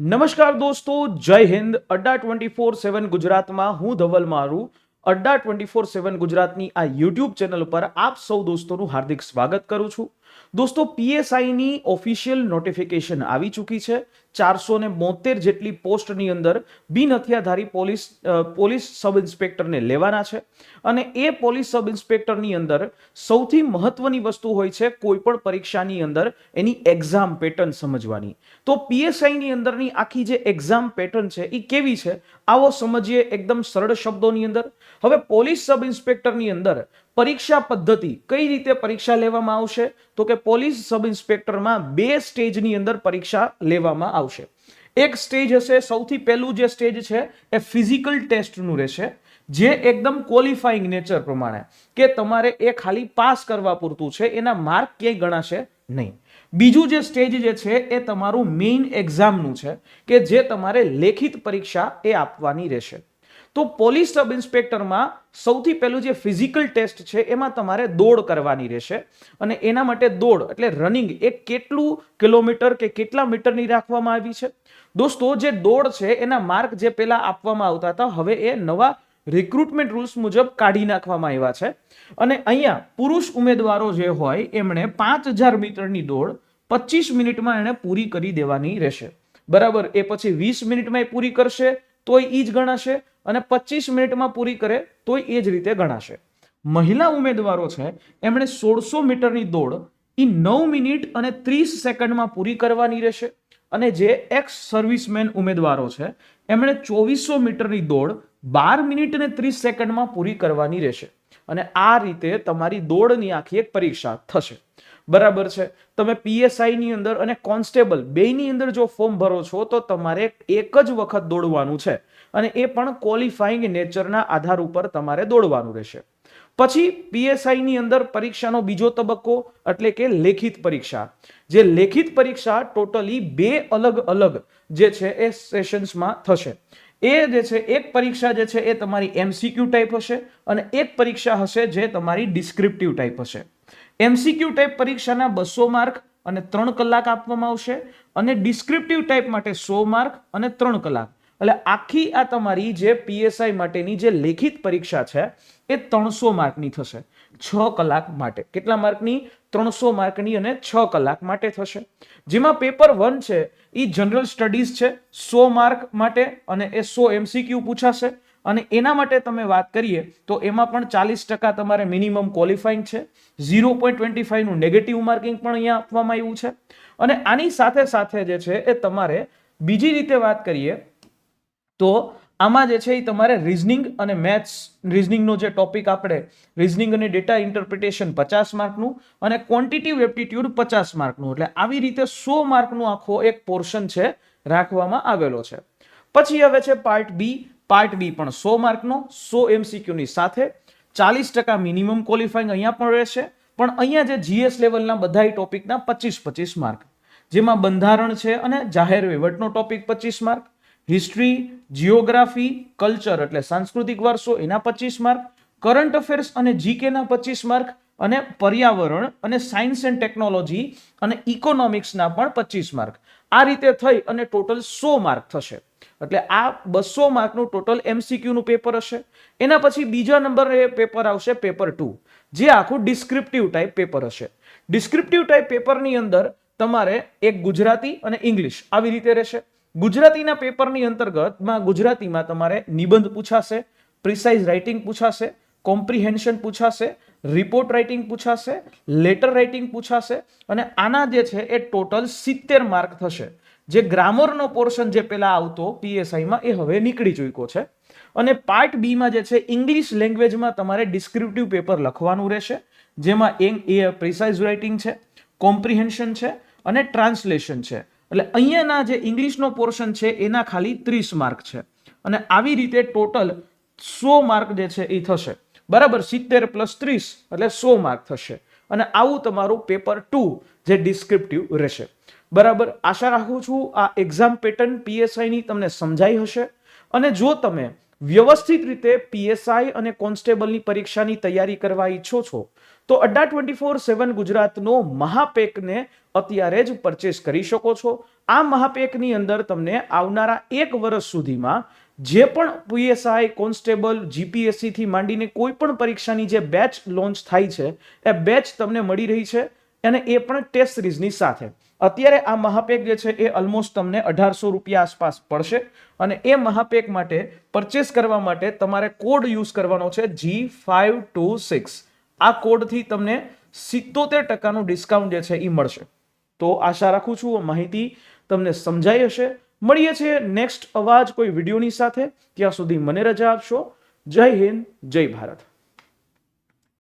નમસ્કાર દોસ્તો, જય Hind. Adda twenty four seven ગુજરાતમાં હું ધવલ મારું. અડ્ડા ટ્વેન્ટી ફોર સેવન ગુજરાતની આ યુટ્યુબ ચેનલ પર આપ સૌ દોસ્તોનું હાર્દિક સ્વાગત કરું છું. દોસ્તો પીએસઆઈની ઓફિશિયલ નોટિફિકેશન આવી ચૂકી છે. ચારસો ને બોતેર જેટલી પોસ્ટની અંદર બિન હથિયાધારી પોલીસ પોલીસ સબ ઇન્સ્પેક્ટરને લેવાના છે. અને એ પોલીસ સબ ઇન્સ્પેક્ટરની અંદર સૌથી મહત્વની વસ્તુ હોય છે કોઈ પણ પરીક્ષાની અંદર એની એક્ઝામ પેટર્ન સમજવાની. તો પીએસઆઈની અંદરની આખી જે એક્ઝામ પેટર્ન છે એ કેવી છે? આવો સમજીએ એકદમ સરળ શબ્દોની અંદર. હવે પોલીસ સબ ઇન્સ્પેક્ટરની અંદર પરીક્ષા પદ્ધતિ કઈ રીતે પરીક્ષા લેવામાં આવશે? તો કે પોલીસ સબ ઇન્સ્પેક્ટરમાં બે સ્ટેજની અંદર પરીક્ષા લેવામાં આવશે. એક સ્ટેજ હશે, સૌથી પહેલું જે સ્ટેજ છે, એ ફિઝિકલ ટેસ્ટનું રહેશે, જે એકદમ ક્વોલિફાઈંગ નેચર પ્રમાણે કે તમારે એ ખાલી પાસ કરવા પૂરતું છે, એના માર્ક ક્યાંય ગણાશે નહીં. બીજું જે સ્ટેજ જે છે, એ તમારું મેઇન એક્ઝામનું છે, કે જે તમારે લેખિત પરીક્ષા એ આપવાની રહેશે. તો પોલીસ સબ ઇન્સ્પેક્ટરમાં સૌથી પહેલું જે ફિઝિકલ ટેસ્ટ છે, એમાં તમારે દોડ કરવાની રહેશે. અને એના માટે દોડ, એટલે રનિંગ, એ કેટલું કિલોમીટર કે કેટલા મીટરની રાખવામાં આવી છે? દોસ્તો, જે દોડ છે, એના માર્ક જે પહેલાં આપવામાં આવતા હતા, હવે એ નવા રિક્રુટમેન્ટ રૂલ્સ મુજબ કાઢી નાખવામાં આવ્યા છે. અને અહીંયા પુરુષ ઉમેદવારો જે હોય, એમણે પાંચ હજાર મીટરની દોડ પચીસ મિનિટમાં એણે પૂરી કરી દેવાની રહેશે. બરાબર? એ પછી વીસ મિનિટમાં એ પૂરી કરશે તો એ જ ગણાશે. અને પચીસ મિનિટમાં પૂરી કરે તોય એ જ રીતે ગણાશે. મહિલા ઉમેદવારો છે, એમણે સોળસો મીટરની દોડ એ નવ મિનિટ અને ત્રીસ સેકન્ડમાં પૂરી કરવાની રહેશે. અને જે એક્સ સર્વિસમેન ઉમેદવારો છે, એમણે ચોવીસો મીટરની દોડ બાર મિનિટ અને ત્રીસ સેકન્ડમાં પૂરી કરવાની રહેશે. અને આ રીતે તમારી દોડની આખી એક પરીક્ષા થશે. બરાબર છે? તમે પીએસઆઈ ની અંદર અને કોન્સ્ટેબલ બેની અંદર જો ફોર્મ ભરો છો, તો તમારે એક જ વખત દોડવાનું છે. અને એ પણ ક્વોલિફાઈંગ નેચરના આધાર ઉપર તમારે દોડવાનું રહેશે. પછી પીએસઆઈ ની અંદર પરીક્ષાનો બીજો તબક્કો, એટલે કે લેખિત પરીક્ષા. જે લેખિત પરીક્ષા ટોટલી બે અલગ અલગ જે છે એ સેશન્સમાં થશે. એ જે છે, એક પરીક્ષા જે છે એ તમારી એમસીક્યુ ટાઈપ હશે અને એક પરીક્ષા હશે જે તમારી ડિસ્ક્રિપ્ટિવ ટાઈપ હશે. એમસીક્યુ ટાઈપ પરીક્ષાના બસો માર્ક અને ત્રણ કલાક આપવામાં આવશે અને ડિસ્ક્રિપ્ટિવ ટાઈપ માટે સો માર્ક અને ત્રણ કલાક. એટલે આખી આ તમારી જે પીએસઆઈ માટેની જે લેખિત પરીક્ષા છે, એ ત્રણસો માર્કની થશે. છ કલાક માટે. કેટલા માર્કની? ત્રણસો માર્કની અને છ કલાક માટે થશે. જેમાં પેપર વન છે એ જનરલ સ્ટડીઝ છે, સો માર્ક માટે અને એ સો એમસીક્યુ પૂછાશે. અને એના માટે તમે વાત કરીએ તો એમાં પણ ચાલીસ ટકા તમારે મિનિમમ ક્વોલિફાઈંગ છે. ઝીરો પોઈન્ટ ટ્વેન્ટી ફાઈવનું નેગેટિવ માર્કિંગ પણ અહીંયા આપવામાં આવ્યું છે. અને આની સાથે સાથે જે છે એ તમારે બીજી રીતે વાત કરીએ તો આમાં જે છે એ તમારે રિઝનિંગ અને મેથ્સ રિઝનિંગનો જે ટોપિક આપણે રિઝનિંગ અને ડેટા ઇન્ટરપ્રિટેશન પચાસ માર્કનું અને ક્વોન્ટિટિવ એપ્ટિટ્યૂડ પચાસ માર્કનું. એટલે આવી રીતે સો માર્કનું આખો એક પોર્શન છે રાખવામાં આવેલો છે. પછી હવે છે પાર્ટ બી પાર્ટ બી પણ સો માર્કનો, સો એમસીક્યુની સાથે. ચાલીસ ટકા મિનિમમ ક્વોલિફાઈંગ અહીંયા પણ રહેશે. પણ અહીંયા જે જીએસ લેવલના બધાય ટોપિકના પચીસ પચીસ માર્ક. જેમાં બંધારણ છે અને જાહેર વહીવટનો ટોપિક પચીસ માર્ક. હિસ્ટ્રી જિયોગ્રાફી કલ્ચર એટલે સાંસ્કૃતિક વારસો, એના પચીસ માર્ક. કરંટ અફેર્સ અને જીકેના પચીસ માર્ક. અને પર્યાવરણ અને સાયન્સ એન્ડ ટેકનોલોજી અને ઇકોનોમિક્સના પણ પચીસ માર્ક. આ રીતે થઈ અને ટોટલ સો માર્ક થશે. એટલે આ બસો માર્કનું ટોટલ એમસીક્યુનું પેપર હશે. એના પછી બીજા નંબરે પેપર આવશે પેપર ટુ, જે આખું ડિસ્ક્રિપ્ટિવ ટાઈપ પેપર હશે. ડિસ્ક્રિપ્ટિવ ટાઈપ પેપરની અંદર તમારે એક ગુજરાતી અને ઇંગ્લિશ આવી રીતે રહેશે. ગુજરાતીના પેપરની અંતર્ગતમાં ગુજરાતીમાં તમારે નિબંધ પૂછાશે પ્રિસાઇઝ રાઇટિંગ પૂછાશે કોમ્પ્રિહેન્શન પૂછાશે, રિપોર્ટ રાઇટિંગ પૂછાશે, લેટર રાઇટિંગ પૂછાશે અને આના જે છે એ ટોટલ સિત્તેર માર્ક થશે. જે ગ્રામરનો પોર્શન જે પહેલા આવતો પીએસઆઈમાં એ હવે નીકળી ચૂક્યો છે. અને પાર્ટ બીમાં જે છે ઇંગ્લિશ લેંગ્વેજમાં તમારે ડિસ્ક્રિપ્ટિવ પેપર લખવાનું રહેશે, જેમાં એ પ્રિસાઇઝ રાઇટિંગ છે, કોમ્પ્રિહેન્શન છે અને ટ્રાન્સલેશન છે. એટલે અહીંયાના જે ઇંગ્લિશનો પોર્શન છે એના ખાલી ત્રીસ માર્ક છે. અને આવી રીતે ટોટલ સો માર્ક જે છે એ થશે. બરાબર સિત્તેર પ્લસ ત્રીસ એટલે સો માર્ક થશે. અને આવું તમારું પેપર ટુ જે ડિસ્ક્રિપ્ટિવ રહેશે. બરાબર? આશા રાખું છું આ એક્ઝામ પેટર્ન પીએસઆઈની તમને સમજાઈ હશે. અને જો તમે વ્યવસ્થિત રીતે પીએસઆઈ અને કોન્સ્ટેબલની પરીક્ષાની તૈયારી કરવા ઈચ્છો છો, તો અડ્ડા ટ્વેન્ટી ફોર સેવન ગુજરાતનો મહાપેકને અત્યારે જ પરચેસ કરી શકો છો. આ મહાપેકની અંદર તમને આવનારા એક વર્ષ સુધીમાં જે પણ પીએસઆઈ કોન્સ્ટેબલ જીપીએસસીથી માંડીને કોઈ પણ પરીક્ષાની જે બેચ લોન્ચ થાય છે, એ બેચ તમને મળી રહી છે અને એ પણ ટેસ્ટ સિરીઝની સાથે. અત્યારે આ મહાપેક જે છે, એ ઓલમોસ્ટ તમને અઢારસો રૂપિયા આસપાસ પડશે અને એ મહાપેક માટે પરચેસ કરવા માટે તમારે કોડ યુઝ કરવાનો છે જી ફાઇવ ટુ સિક્સ આ કોડથી તમને સિત્તોતેર ટકાનું ડિસ્કાઉન્ટ જે છે એ મળશે. તો આશા રાખું છું, માહિતી તમને સમજાઈ હશે. મળીએ છીએ નેક્સ્ટ અવાજ કોઈ વિડીયોની સાથે. ત્યાં સુધી મને રજા આપશો. જય હિન્દ, જય ભારત.